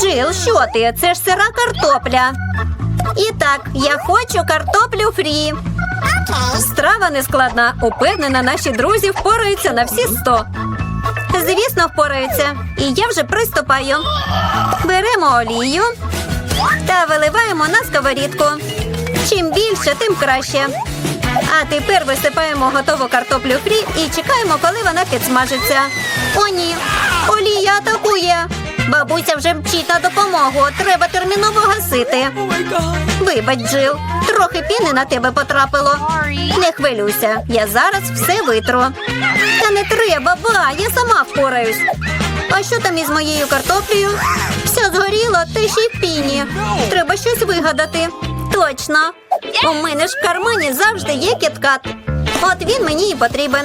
Джил, що ти? Це ж сира картопля. І так, я хочу картоплю фрі. Страва нескладна. Упевнена, наші друзі впораються на всі сто. Звісно, впораються. І я вже приступаю. Беремо олію та виливаємо на сковорідку. Чим більше, тим краще. А тепер висипаємо готову картоплю фрі і чекаємо, коли вона підсмажиться. О, ні, олія атакує. Бабуся вже мчить на допомогу. Треба терміново гасити. Вибач, Джил, трохи піни на тебе потрапило. Не хвилюйся, я зараз все витру. Та не треба, ба, я сама впораюсь. А що там із моєю картоплею? Все згоріло, та ще й піні. Треба щось вигадати. Точно. У мене ж в кармані завжди є кіткат. От він мені і потрібен.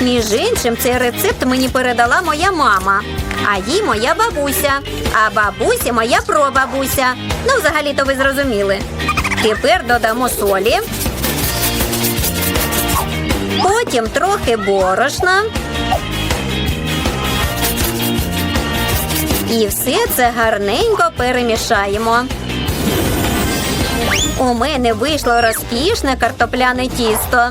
Між іншим, цей рецепт мені передала моя мама, а їй моя бабуся, а бабусі моя прабабуся. Ну, взагалі-то ви зрозуміли. Тепер додамо солі. Потім трохи борошна. І все це гарненько перемішаємо. У мене вийшло розкішне картопляне тісто.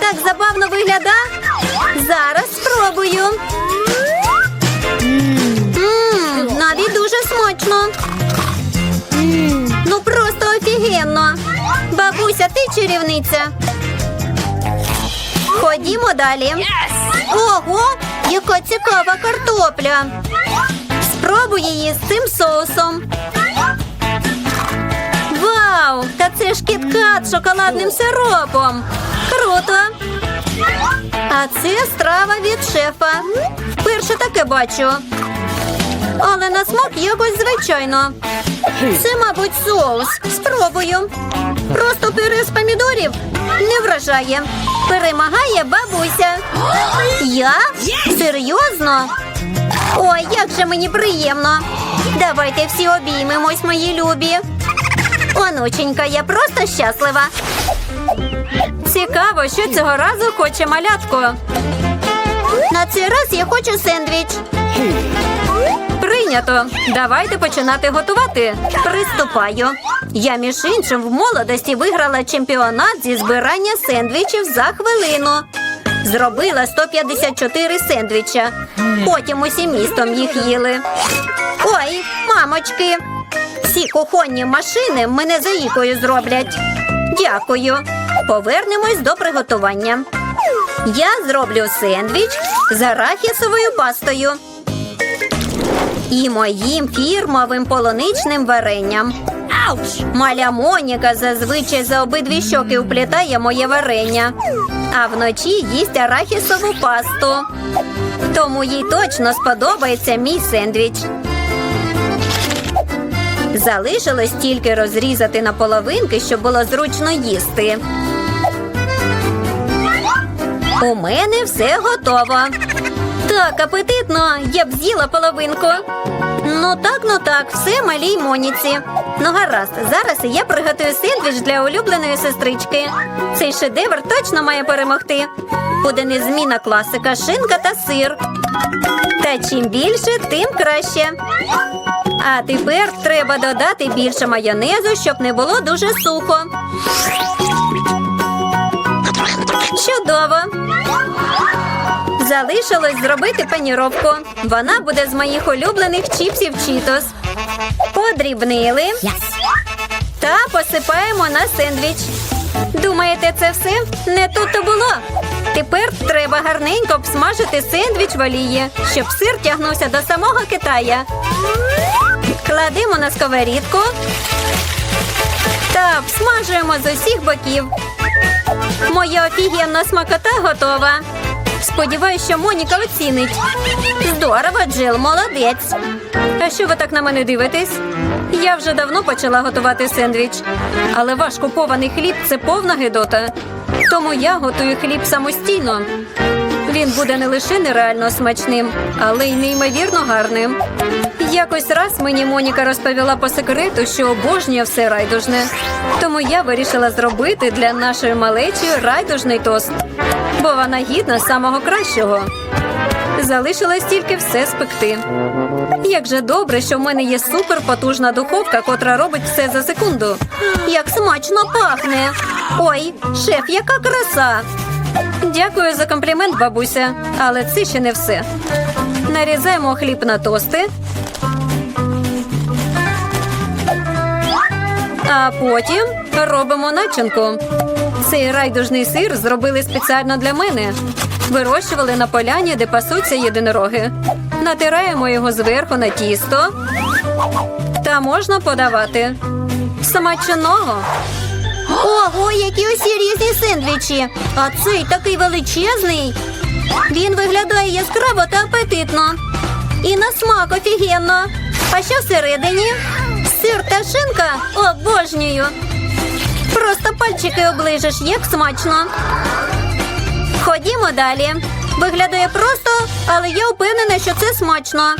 Так забавно вигляда. Зараз спробую. Навіть дуже смачно. Ну просто офігенно. Бабуся, ти чарівниця. Ходімо далі. Ого, яка цікава картопля. Спробуй її з цим соусом. Вау! Та це ж кіткат з шоколадним сиропом. Круто! А це страва від шефа. Вперше таке бачу. Але на смак якось звичайно. Це, мабуть, соус. Спробую. Просто пюре з помідорів не вражає. Перемагає бабуся. Я? Серйозно? Ой, як же мені приємно. Давайте всі обіймемось, мої любі. Онученька, я просто щаслива. Цікаво, що цього разу хоче малятко. На цей раз я хочу сендвіч. Прийнято. Давайте починати готувати. Приступаю. Я, між іншим, в молодості виграла чемпіонат зі збирання сендвічів за хвилину. Зробила 154 сендвіча. Потім усім містом їх їли. Ой, мамочки. Всі кухонні машини мене заїкою зроблять. Дякую. Повернемось до приготування. Я зроблю сендвіч з арахісовою пастою і моїм фірмовим полуничним варенням. Маля Моніка зазвичай за обидві щоки уплітає моє варення, а вночі їсть арахісову пасту. Тому їй точно сподобається мій сендвіч. Залишилось тільки розрізати на половинки, щоб було зручно їсти. У мене все готово. Так, апетитно, я б з'їла половинку. Ну так, ну так, все малій Моніці. Ну гаразд, зараз я приготую сендвіч для улюбленої сестрички. Цей шедевр точно має перемогти. Буде незмінна класика, шинка та сир. Та чим більше, тим краще. А тепер треба додати більше майонезу, щоб не було дуже сухо. Чудово! Залишилось зробити паніровку. Вона буде з моїх улюблених чіпсів Чітос. Подрібнили та посипаємо на сендвіч. Думаєте, це все? Не тут то було. Тепер треба гарненько обсмажити сендвіч в олії, щоб сир тягнувся до самого Китая. Кладемо на сковорідку та обсмажуємо з усіх боків. Моя офігенна смакота готова. Сподіваюсь, що Моніка оцінить. Здорово, Джил, молодець. А що ви так на мене дивитесь? Я вже давно почала готувати сендвіч, але ваш купований хліб це повна гидота. Тому я готую хліб самостійно. Він буде не лише нереально смачним, але й неймовірно гарним. Якось раз мені Моніка розповіла по секрету, що обожнює все райдужне. Тому я вирішила зробити для нашої малечі райдужний тост, бо вона гідна самого кращого. Залишилось тільки все спекти. Як же добре, що в мене є суперпотужна духовка, котра робить все за секунду. Як смачно пахне. Ой, шеф, яка краса! Дякую за комплімент, бабуся, але це ще не все. Нарізаємо хліб на тости. А потім робимо начинку. Цей райдужний сир зробили спеціально для мене. Вирощували на поляні, де пасуться єдинороги. Натираємо його зверху на тісто. Та можна подавати. Смачного. Ого, які усі різні сендвічі. А цей такий величезний. Він виглядає яскраво та апетитно. І на смак офігенно. А що всередині? Сир та шинка? Обожнюю. Просто пальчики оближеш, як смачно. Ходімо далі. Виглядає просто, але я впевнена, що це смачно.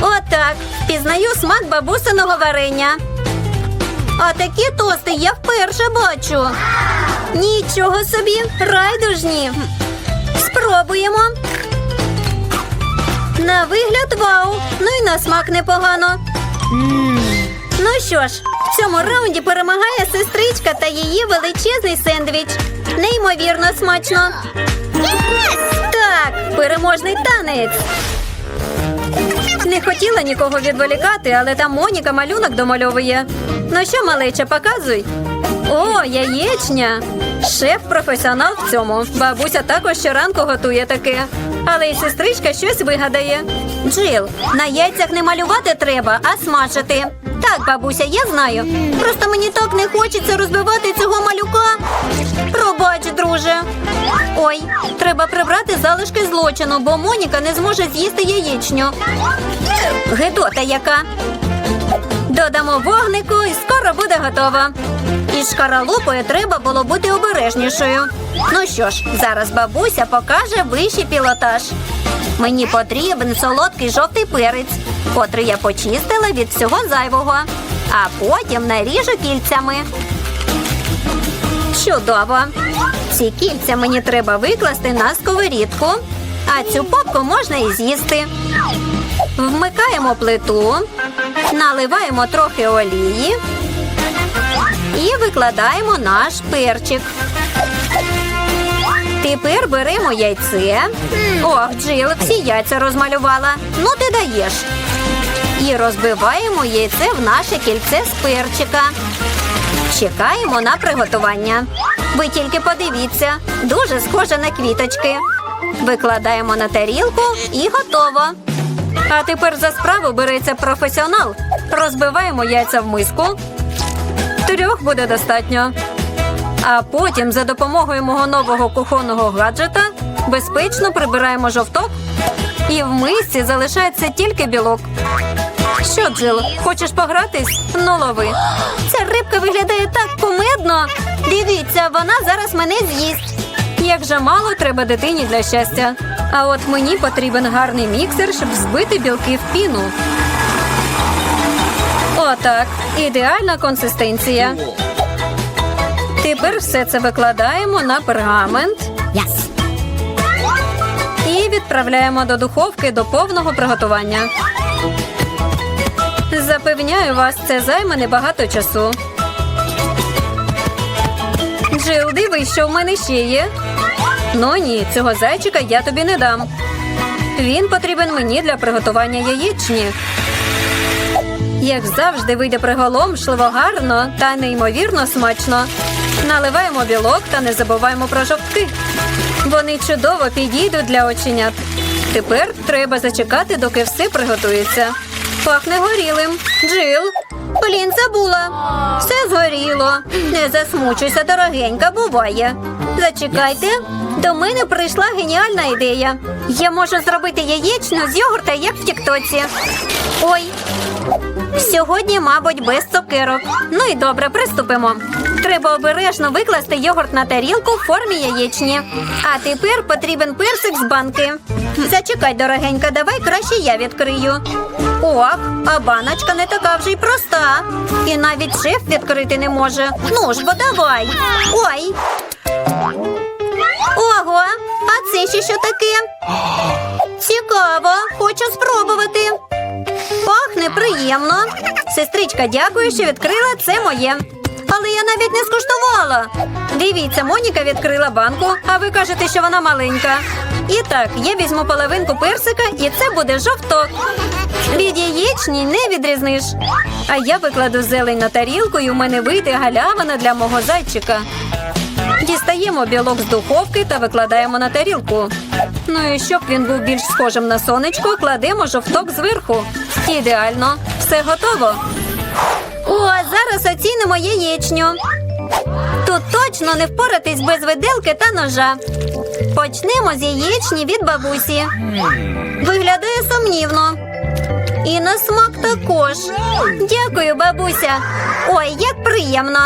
Отак. Пізнаю смак бабусиного варення. А такі тости я вперше бачу. Нічого собі, райдужні. Спробуємо. На вигляд вау. Ну і на смак непогано. Ну що ж, в цьому раунді перемагає сестричка та її величезний сендвіч. Неймовірно смачно. Так, переможний танець. Не хотіла нікого відволікати, але там Моніка малюнок домальовує. Ну що, малеча, показуй. О, яєчня. Шеф професіонал в цьому. Бабуся також щоранку готує таке. Але й сестричка щось вигадає. Джил, на яйцях не малювати треба, а смажити. Так, бабуся, я знаю. Просто мені так не хочеться розбивати цього малюка. Пробач, друже. Ой, треба прибрати залишки злочину, бо Моніка не зможе з'їсти яєчню. Гедота яка. Додамо вогнику і скоро буде готово. Із шкаралупою треба було бути обережнішою. Ну що ж, зараз бабуся покаже вищий пілотаж. Мені потрібен солодкий жовтий перець, котрий я почистила від всього зайвого, а потім наріжу кільцями. Чудово! Ці кільця мені треба викласти на сковорідку, а цю попку можна і з'їсти. Вмикаємо плиту, наливаємо трохи олії і викладаємо наш перчик. Тепер беремо яйце. Ох, Джил, всі яйця розмалювала. Ну ти даєш. І розбиваємо яйце в наше кільце з перчика. Чекаємо на приготування. Ви тільки подивіться, дуже схоже на квіточки. Викладаємо на тарілку і готово. А тепер за справу береться професіонал. Розбиваємо яйця в миску. Трьох буде достатньо. А потім за допомогою мого нового кухонного гаджета безпечно прибираємо жовток. І в мисці залишається тільки білок. Що, Джил, хочеш погратись? Ну лови. Ця рибка виглядає так кумедно. Дивіться, вона зараз мене з'їсть. Як же мало треба дитині для щастя. А от мені потрібен гарний міксер, щоб збити білки в піну. Отак. Ідеальна консистенція. Тепер все це викладаємо на пергамент. І відправляємо до духовки до повного приготування. Запевняю вас, це займе небагато часу. Джил, дивись, що в мене ще є. Ну ні, цього зайчика я тобі не дам. Він потрібен мені для приготування яєчні. Як завжди, вийде приголомшливо гарно та неймовірно смачно. Наливаємо білок та не забуваємо про жовтки. Вони чудово підійдуть для оченят. Тепер треба зачекати, доки все приготується. Пахне горілим. Джил. Блін, забула. Все згоріло. Не засмучуйся, дорогенька, буває. Зачекайте. До мене прийшла геніальна ідея. Я можу зробити яєчню з йогурта, як в тіктоці. Ой, Сьогодні, мабуть, без цукерок. Ну і добре, приступимо. Треба обережно викласти йогурт на тарілку в формі яєчні. А тепер потрібен персик з банки. Зачекай, дорогенька, давай краще я відкрию. Ох, а баночка не така вже й проста. І навіть шеф відкрити не може. Ну ж, бо давай. Ой. Ого, а це ще що таке? Цікаво, хочу спробувати. Пахне приємно. Сестричка, дякую, що відкрила це моє. Але я навіть не скуштувала. Дивіться, Моніка відкрила банку, а ви кажете, що вона маленька. І так, я візьму половинку персика, і це буде жовток. Від яєчні не відрізниш. А я викладу зелень на тарілку, і у мене вийде галявина для мого зайчика. Дістаємо білок з духовки та викладаємо на тарілку. Ну і щоб він був більш схожим на сонечко, кладемо жовток зверху. Ідеально, все готово. О, зараз оцінимо яєчню. Тут точно не впоратись без виделки та ножа. Почнемо з яєчні від бабусі. Виглядає сумнівно. І на смак також. Дякую, бабуся. Ой, як приємно.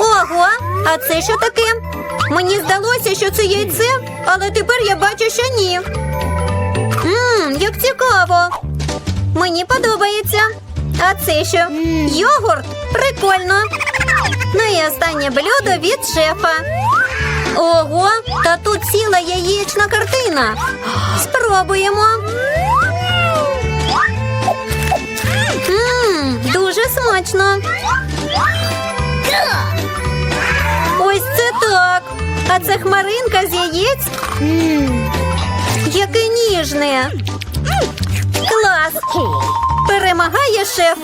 Ого, а це що таке? Мені здалося, що це яйце, але тепер я бачу, що ні. Ммм, як цікаво. Мені подобається. А це що? Йогурт? Прикольно. Ну і останнє блюдо від шефа. Ого, та тут ціла яєчна картина. Спробуємо. Ммм, дуже смачно. Так. А це хмаринка з яєць. Яке ніжне. Клас. Перемагає шеф.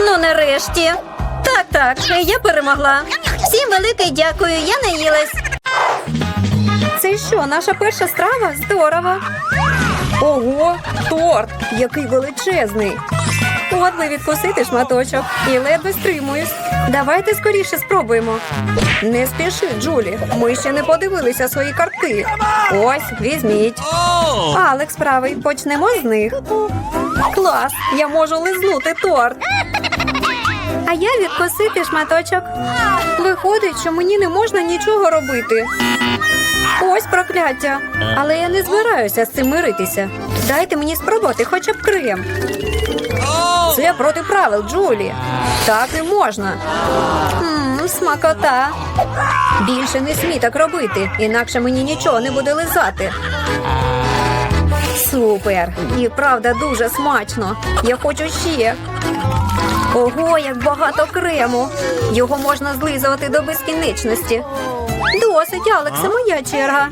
Ну, нарешті. Так, так, я перемогла. Всім велике дякую, я наїлась. Це що, наша перша страва? Здорово. Ого, торт, який величезний. От би відкусити шматочок і ледве стримуюсь. Давайте скоріше спробуємо. Не спіши, Джулі. Ми ще не подивилися свої картки. Ось, візьміть. Алекс правий, почнемо з них. Клас! Я можу лизнути торт. А я відкусити шматочок. Виходить, що мені не можна нічого робити. Ось прокляття. Але я не збираюся з цим миритися. Дайте мені спробувати хоча б крем. Це проти правил, Джулі. Так не можна. Мм, смакота. Більше не смій так робити, інакше мені нічого не буде лизати. Супер! І правда дуже смачно. Я хочу ще. Ого, як багато крему. Його можна злизувати до безкінечності. Досить, Алексе, моя черга.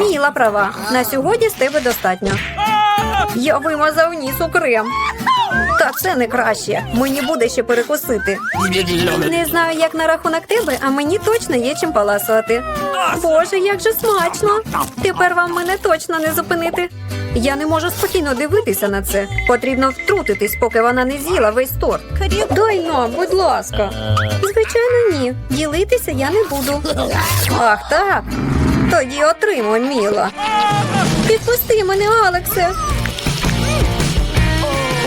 Міла права. На сьогодні з тебе достатньо. Я вимазав ніс у крем. Та це не краще. Мені буде ще перекусити. Не знаю, як на рахунок тебе, а мені точно є чим поласувати. Боже, як же смачно! Тепер вам мене точно не зупинити. Я не можу спокійно дивитися на це. Потрібно втрутитись, поки вона не з'їла весь торт. Дай нам, будь ласка. Звичайно, ні. Ділитися я не буду. Ах, так. Тоді отримуй, Міла. Підпусти мене, Алексе.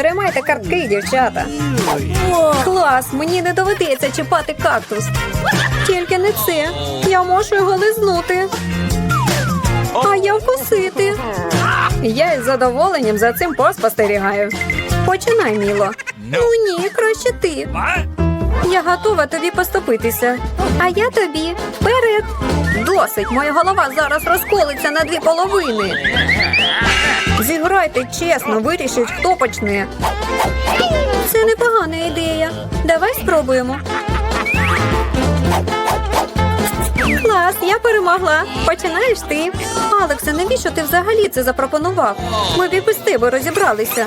Тримайте картки, дівчата. Клас, мені не доведеться чіпати кактус. Тільки не це. Я можу його лизнути. А я вкусити. Я із задоволенням за цим поспостерігаю. Починай, Міло. Ну ні, краще ти. Я готова тобі поступитися. А я тобі вперед. Досить, моя голова зараз розколиться на дві половини. Зіграйте чесно, вирішить, хто почне. Це непогана ідея. Давай спробуємо. Клас, я перемогла. Починаєш ти. Алексе, навіщо ти взагалі це запропонував? Ми б і без тебе розібралися.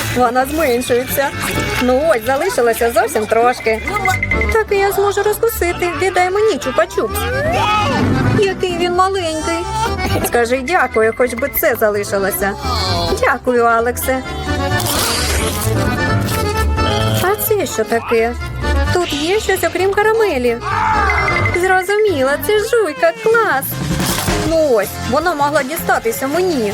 Вона зменшується. Ну ось, залишилося зовсім трошки. Так і я зможу розкусити. Віддай мені чупа-чупс. Який він маленький. Скажи дякую, хоч би це залишилося. Дякую, Алексе. А це що таке? Тут є щось окрім карамелі. Зрозуміла, це жуйка, клас. Ну ось, вона могла дістатися мені.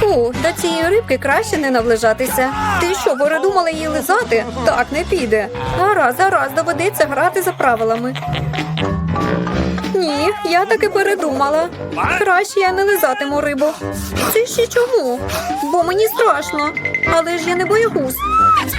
Фу, до цієї рибки краще не наближатися. Ти що, передумала її лизати? Так, не піде. Гаразд, гаразд, доведеться грати за правилами. Ні, я таки передумала. Краще я не лизатиму рибу. Це ще чому? Бо мені страшно. Але ж я не боягуз.